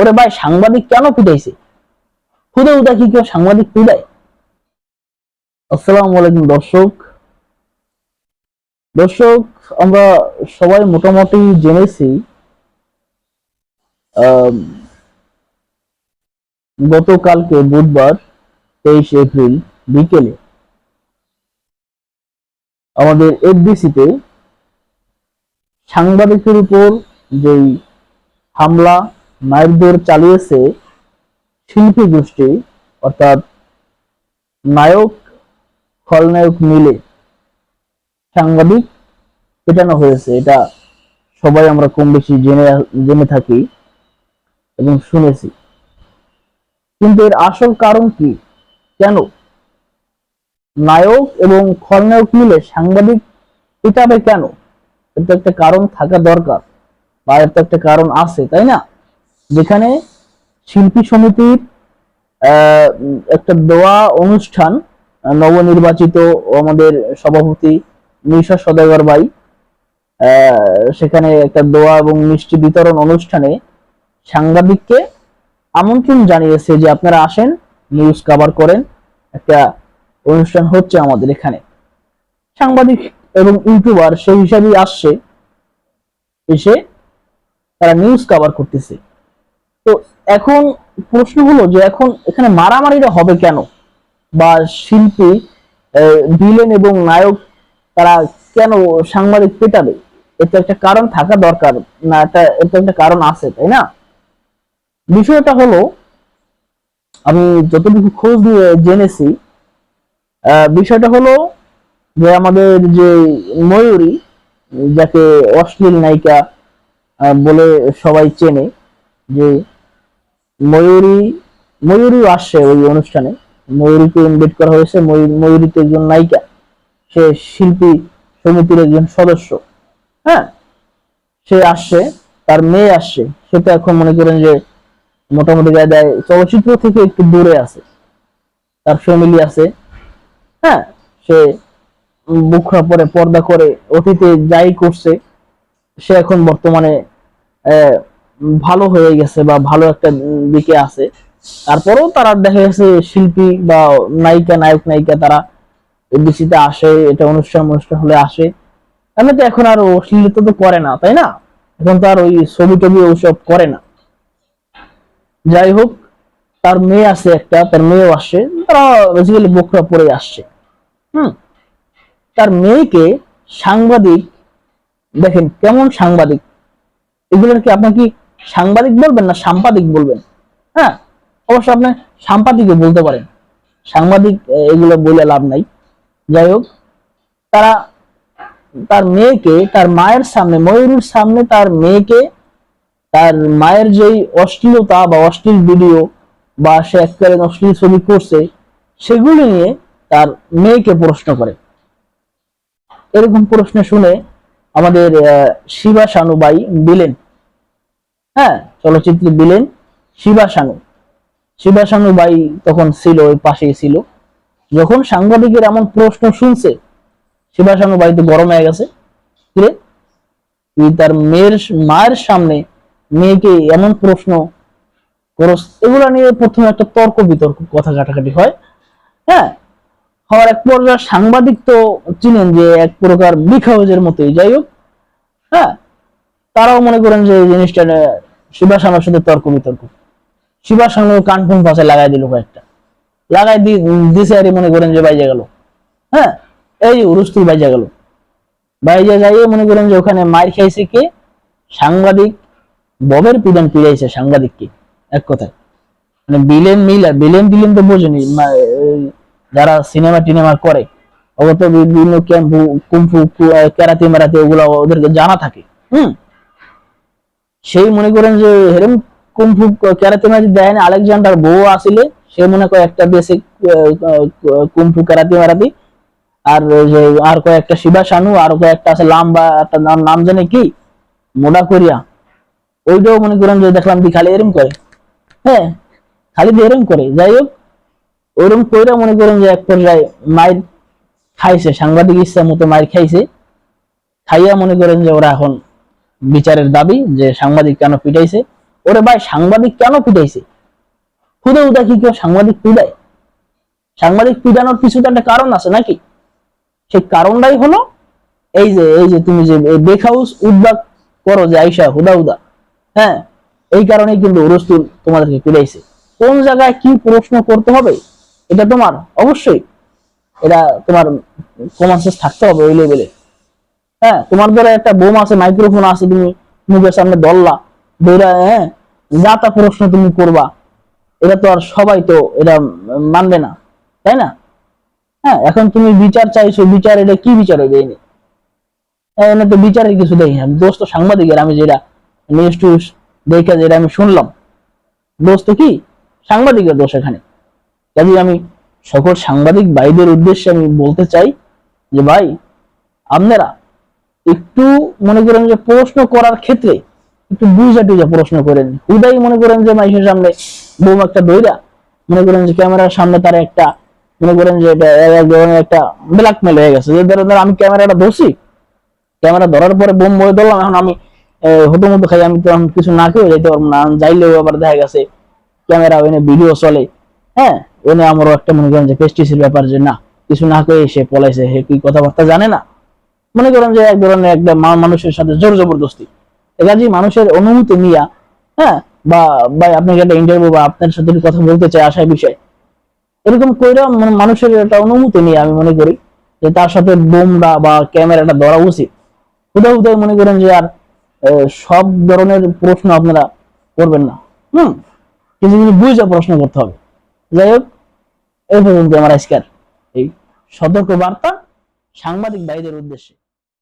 ওরে ভাই, সাংবাদিক কেন পিটাইছে খুদে উদা কি কেউ সাংবাদিক পিটায় আসসালামু আলাইকুম দর্শক। দর্শক, আমরা সবাই মোটামুটি জেনেছি গতকালকে বুধবার তেইশ এপ্রিল বিকেলে আমাদের এফডিসিতে সাংবাদিকের উপর যেই হামলা মারধর চালিয়েছে শিল্পী গোষ্ঠী, অর্থাৎ নায়ক, খলনায়ক মিলে। সাংবাদিক পেটানো হয়েছে, এটা সবাই আমরা কম বেশি জেনে জেনে থাকি এবং শুনেছি। কিন্তু এর আসল কারণ কি? কেন? নায়ক এবং খলনায়ক মিলে সাংবাদিক পিটাবে কেন? এর তো একটা কারণ থাকা দরকার, বা এর তো একটা কারণ আছে, তাই না? যেখানে শিল্পী সমিতির একটা দোয়া অনুষ্ঠান নবনির্বাচিত আমাদের সভাপতি নিশা সদাগর ভাই সেখানে একটা দোয়া এবং মিষ্টি বিতরণ অনুষ্ঠানে সাংবাদিককে আমন্ত্রণ জানিয়েছে যে আপনারা আসেন নিউজ কভার করেন, একটা অনুষ্ঠান হচ্ছে আমাদের এখানে। সাংবাদিক এবং ইউটিউবার সেই হিসাবেই আসছে, এসে তারা নিউজ কভার করতেছে। তো এখন প্রশ্ন হলো যে এখন এখানে মারামারিটা হবে কেন? বা শিল্পী ভিলেন এবং নায়ক তারা কেন সাংবাদিক পেটাবে? এটা একটা কারণ থাকা দরকার। না, এটা এটা একটা কারণ আছে, তাই না? বিষয়টা হলো, আমি যতটুকু খোঁজ নিয়ে জেনেছি বিষয়টা হলো যে আমাদের যে ময়ূরী, যাকে অশ্লীল নায়িকা বলে সবাই চেনে যে ময়ূরী ময়ূরী আসছে ওই অনুষ্ঠানে। ময়ূরীকে ইনভাইট করা হয়েছে। ময়ূর- ময়ূরী তো একজন নায়িকা। সে শিল্পী, সমিতির একজন সদস্য। হ্যাঁ? সে আসছে, তার মেয়ে আসছে। সে তো এখন মনে করেন যে মোটামুটি গায়ে দেয়, চলচ্চিত্র থেকে একটু দূরে আছে। তার ফ্যামিলি আছে। হ্যাঁ? সে বুকরা পরে পর্দা করে অতীতে যাই করছে, সে এখন বর্তমানে ভালো হয়ে গেছে বা ভালো একটা দিকে আছে। তারপরেও তারা দেখা গেছে শিল্পী বা নায়িকা, নায়ক, নায়িকা তারা এডিসিতে আসে, এটা অনুষ্ঠান অনুষ্ঠান হলে আসে। আমি তো এখন আর অশ্লীলতা তো করে না, তাই না? এখন তো আর ওই ছবি টবি ওসব করে না। যাই হোক, তার মেয়ে আছে একটা, তার মেয়েও আসছে তারা বেসিক্যালি বোকরা পরে আসছে। হুম, তার মেয়েকে সাংবাদিক, দেখেন কেমন সাংবাদিক। এগুলোর কি আপনি কি সাংবাদিক বলবেন না সাম্পাদিক বলবেন? হ্যাঁ অবশ্য আপনি সাংবাদিকও বলতে পারেন। সাংবাদিক এগুলো বলে লাভ নাই। যাই হোক, তারা, তার মেয়েকে, তার মায়ের সামনে, ময়ূরের সামনে তার মেয়েকে, তার মায়ের যেই অশ্লীলতা বা অশ্লীল ভিডিও বা সে একবারে অশ্লীল ছবি করছে, সেগুলো নিয়ে তার মেয়েকে প্রশ্ন করে। এরকম প্রশ্ন শুনে আমাদের শিবা শানু বাই বিলেন হ্যাঁ চলচ্চিত্রে দিলেন শিবা শানু শিবা শানু বাই তখন ছিল, ওই পাশেই ছিল। যখন সাংবাদিকের এমন প্রশ্ন শুনছে, শিবা শানু বাই তো গরম হয়ে গেছে। তুই তার মেয়ের মায়ের সামনে মেয়েকে এমন প্রশ্ন করস, এগুলো নিয়ে প্রথমে একটা তর্ক বিতর্ক, কথা কাটাকাটি হয়। হ্যাঁ হওয়ার এক পর্যায়ে সাংবাদিক তো চিনেন যে এক প্রকার বিখাউজের মতোই। যাই হোক হ্যাঁ তারাও মনে করেন যে জিনিসটা শিবা শানুর সাথে তর্ক বিতর্ক। শিবা শানু কান কুন পাশে লাগাই দিল কয়েকটা। লাগাই দি দিছে আর মনে করেন যে বাইজে গেল। হ্যাঁ এই রুস্তুল বাইজে গেল। বাইজে যাইয়ে মনে করেন যে ওখানে মার খাইছে কে? সাংবাদিক ববের পিডান পিড়াইছে সাংবাদিককে, এক কথায়। মানে বিলেন মিলা বিলেন বিলেন তো বোঝেনি যারা সিনেমা টিনেমা করে, অগত বিভিন্ন ক্যাম্পু, কুম্ফু ক্যারাতে মেরাতে ওগুলো ওদেরকে জানা থাকে। হুম? সেই মনে করেন যে হেরেম কুম্ফু ক্যারাতে মেরাতে দেয় না, আলেকজান্ডার বউ আসিলে সে মনে করে একটা বেসিক কুম্ফু ক্যারাতে মেরাতে। আর যে আর কয়েকটা শিবা শানু আর কয়েকটা আছে লাম্বা, একটা নাম নাম জানে কি? মোডা করিয়া। ওইটাও মনে করেন যে দেখলাম দি খালি এরম করে। হ্যাঁ খালি এরম করে। যাই হোক, ওরকম কইরা মনে করেন যে এক পর্যায়ে মায়ের খাইছে, সাংবাদিক ইচ্ছা মতো মায়ের খাইছে। খাইয়া মনে করেন যে ওরা এখন বিচারের দাবি যে সাংবাদিক কেন পিটাইছে? ওরে ভাই, সাংবাদিক কেন পিটাইছে? খুদে উদা কি কেউ সাংবাদিক পিটায়? সাংবাদিক পিটানোর কিছু তো একটা কারণ আছে নাকি? সেই কারণটাই হলো এই যে এই যে তুমি যে বেখাউস উদ্যোগ করো যে আইসা হুদা হুদা হ্যাঁ? এই কারণেই কিন্তু রসুল তোমাদেরকে পিড়াইছে কোন জায়গায় কি প্রশ্ন করতে হবে? এটা তোমার অবশ্যই, এটা তোমার কমন সেন্স থাকতে হবে ওই লেভেলে হ্যাঁ তোমার ধরে একটা বোম আছে মাইক্রোফোন আছে, তুমি মুখের সামনে দল্লা দৌড়া হ্যাঁ যা তা প্রশ্ন তুমি করবা, এটা তো আর সবাই তো এটা মানবে না, তাই না? হ্যাঁ এখন তুমি বিচার চাইছো, বিচার এটা কি বিচারে দেয়নি? এনে তো বিচারের কিছু দেখি না দোষ তো সাংবাদিকের, আমি যেটা নিউজ টিউজ দেখে যেটা আমি শুনলাম দোষ তো কি? সাংবাদিকের দোষ এখানে। কাজে আমি সকল সাংবাদিক ভাইদের উদ্দেশ্যে আমি বলতে চাই যে ভাই, আপনারা একটু মনে করেন যে প্রশ্ন করার ক্ষেত্রে একটু বুঝা টুজা প্রশ্ন করেন। হুদাই মনে করেন যে মাইসের সামনে বোম একটা দইরা মনে করেন যে ক্যামেরার সামনে তার একটা, মনে করেন যে একটা ব্ল্যাকমেল হয়ে গেছে। যে ধরেন আমি ক্যামেরাটা ধরছি, ক্যামেরা ধরার পরে বোম বয়ে ধরলাম, এখন আমি হতো মতো খাই, আমি তো কিছু না খেয়ে যেতে পারব না যাইলেও আবার দেখা গেছে ক্যামেরা ওখানে ভিডিও চলে। হ্যাঁ ওনে আমারও একটা মনে করেন যে পেস্টিসের ব্যাপার যে না, কিছু না করে সে পলাইছে, সে কি কথাবার্তা জানে না? মনে করেন যে এক ধরনের একটা মানুষের সাথে জোর জবরদস্তি। কাজে মানুষের অনুমতি নিয়া হ্যাঁ বা ভাই, আপনাকে একটা ইন্টারভিউ বা আপনার সাথে কথা বলতে চাই আশায় বিষয়। এরকম কইরা মানে মানুষের একটা অনুমতি নিয়ে আমি মনে করি যে তার সাথে বোমরা বা ক্যামেরাটা ধরা উচিত। হুদা হুদাই মনে করেন যে আর সব ধরনের প্রশ্ন আপনারা করবেন না। হুম? কিছু কিছু বুঝে প্রশ্ন করতে হবে। যাই হোক, এই পর্যন্ত আমার আজকের এই সতর্ক বার্তা সাংবাদিক ভাইদের উদ্দেশ্যে।